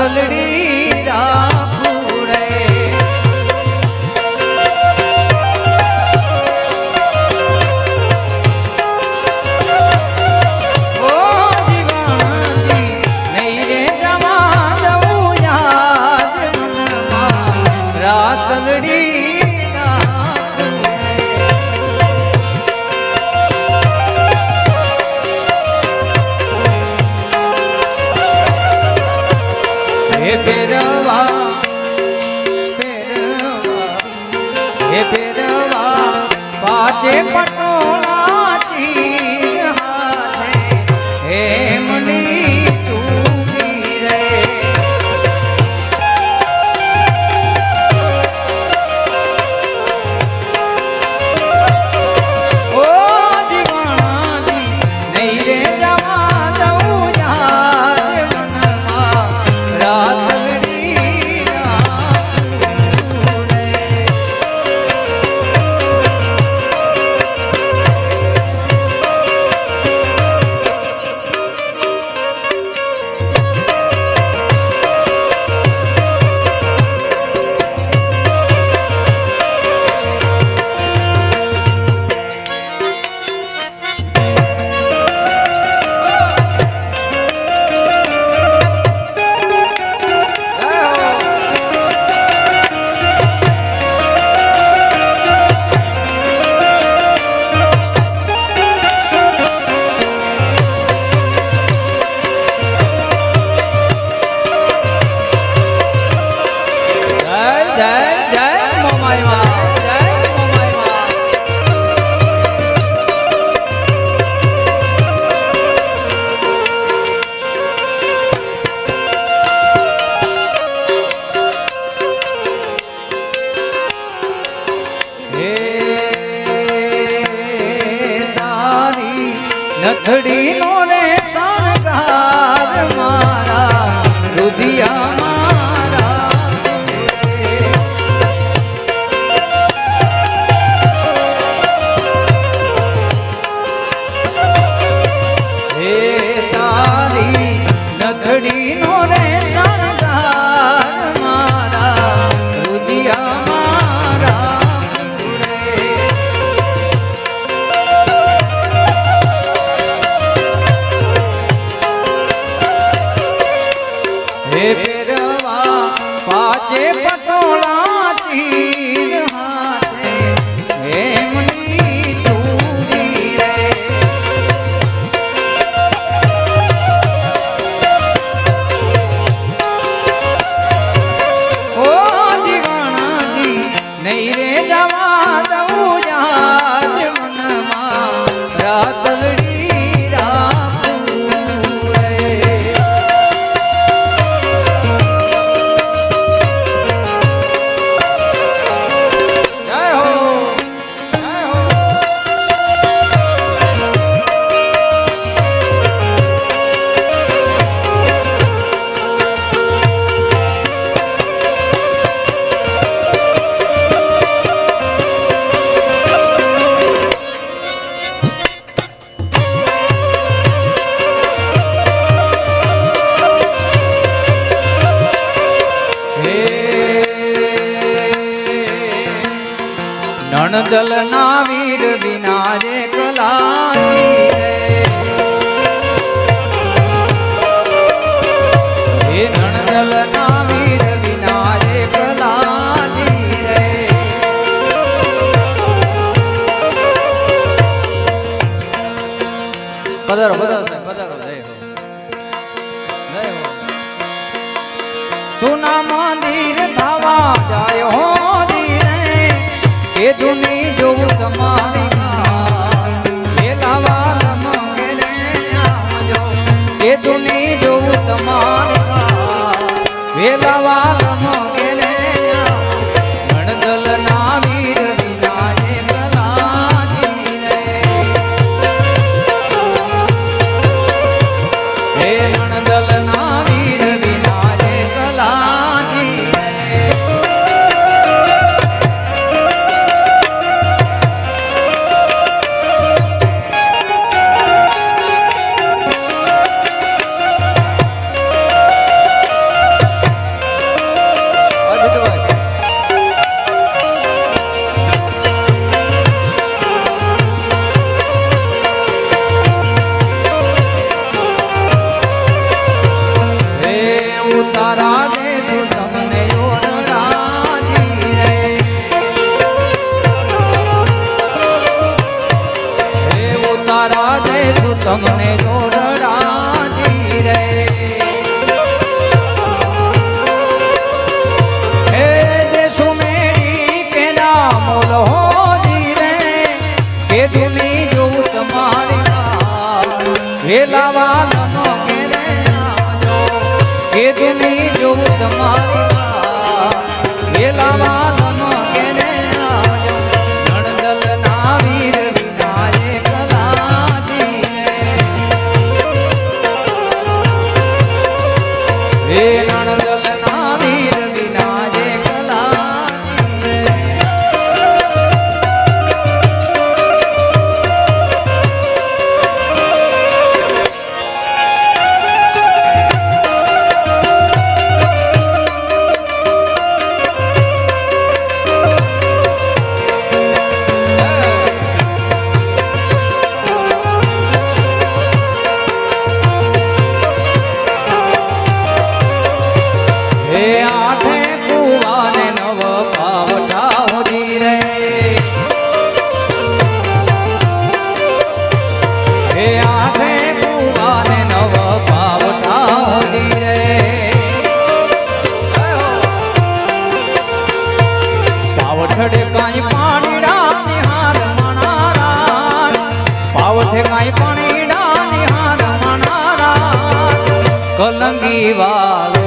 দোলড়ি પાચે પટોળા પધારો પધારો સાહેબ, પધારો, જય હો. જય હો. સુના મંદિર થાવા જાય હો રે કે દુની જોવું તમારી વેલાવા la કલંગી વાલ.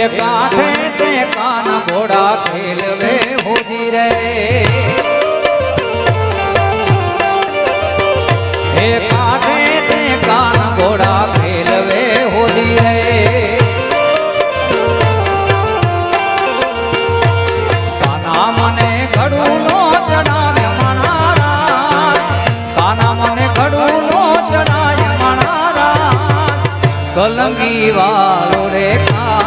એ કાંઠે તે કાન ઘોડા ખેલવે હોજી રે. એ કાંઠે તે કાન ઘોડા ખેલવે હોજી રે. કાના મને ઘડું નો ચડાવે મણારા કાના મને ઘડું નો ચડાવે મણારા કલંગી વાળો રે કાન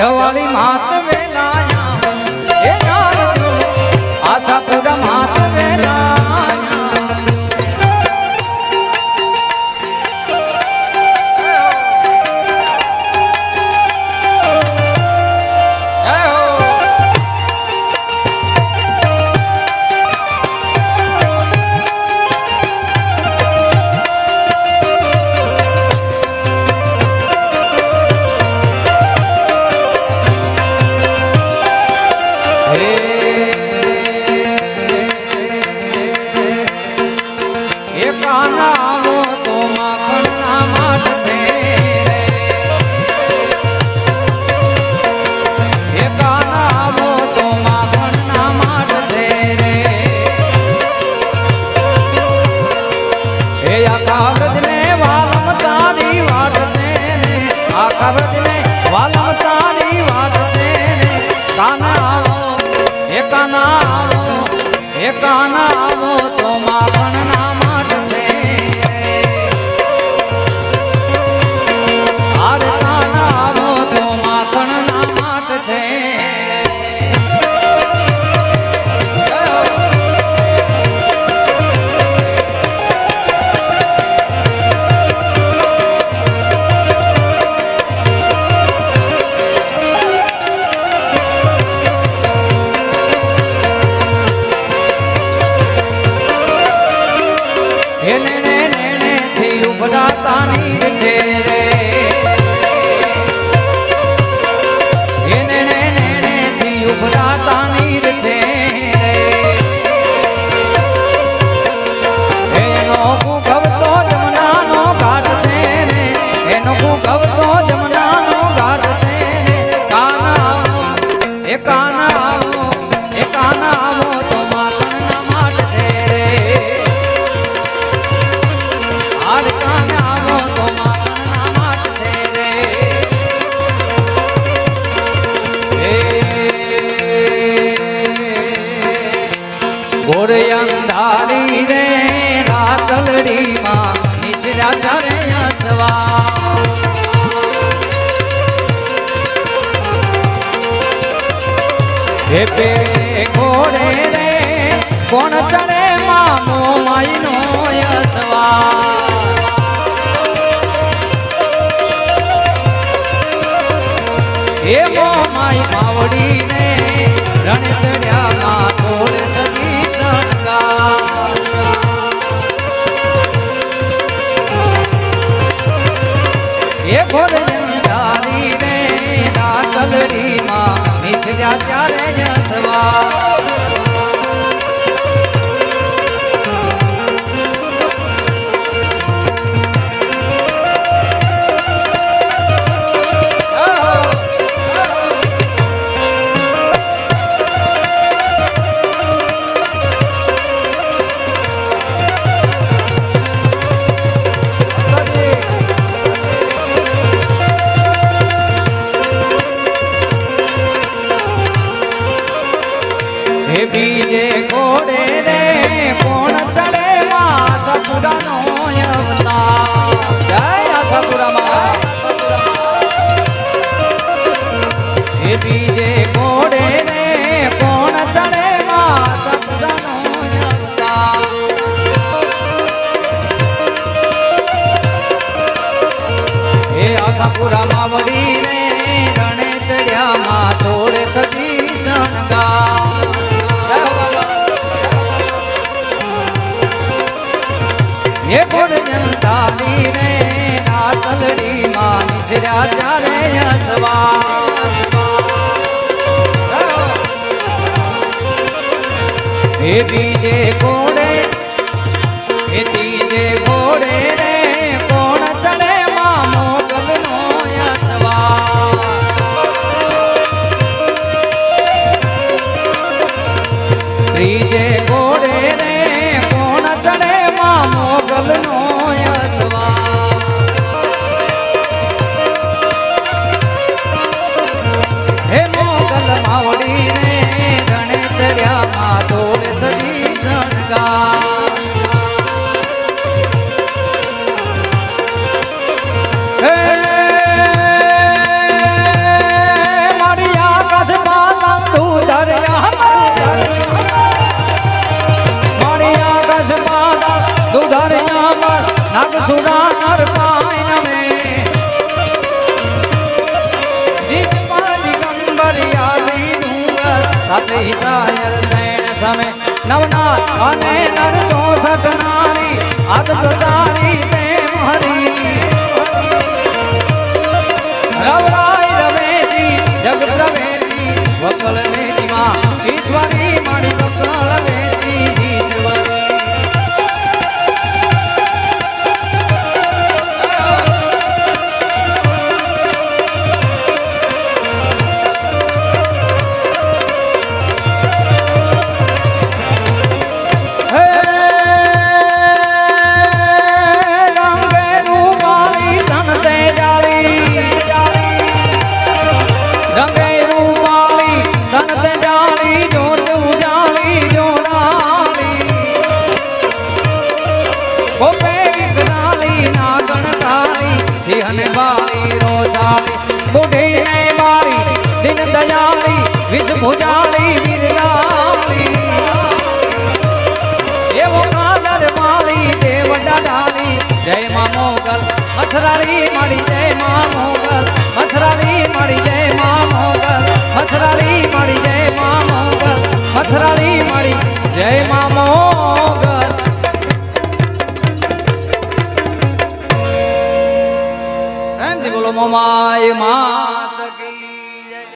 দেওয়ালে ખબર ને. વાલમ તારી વાત છે રે કાના આવો હે એ પેરે ઘોડે રે કોણ ચડે મામો માઈનો યસવા રણ ચડ્યા સિંહન વાળી રોજાળી બુઢી ને વાળી દિન દયાળી વિષ ભુજાળી બિરલાળી એવો કાદર માળી દેવ ડાડાળી જય મા મોગલ અથરાળી માળી માય મા